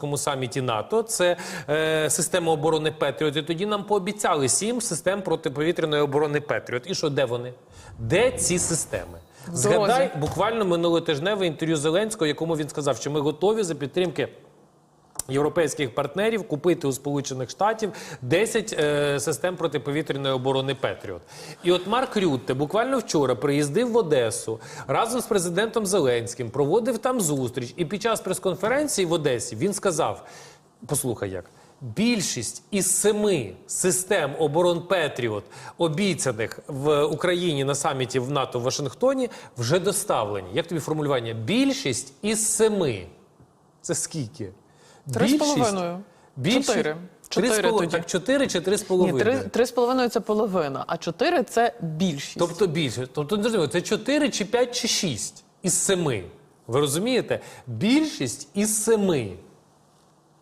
Вашингтонському саміті НАТО. Це е, система оборони Петріот. І тоді нам пообіцяли сім систем протиповітряної оборони Петріот. І що, де вони? Де ці системи? Згадай буквально минулотижневе інтерв'ю Зеленського, якому він сказав, що ми готові за підтримки. Європейських партнерів купити у Сполучених Штатів 10 е, систем протиповітряної оборони Петріот. І от Марк Рютте буквально вчора приїздив в Одесу разом з президентом Зеленським, проводив там зустріч. І під час прес-конференції в Одесі він сказав: послухай, як. Більшість із семи систем оборон Петріот, обіцяних в Україні на саміті в НАТО в Вашингтоні, вже доставлені. Як тобі формулювання? Більшість із семи. Це скільки? Три з половиною. Чотири. Чотири тоді. Так, чотири чи три з Ні, половиною? три, три з половиною це половина, а чотири це більшість. Тобто більше. Тобто, не зрозуміло, це чотири чи п'ять чи шість із семи. Ви розумієте? Більшість із семи.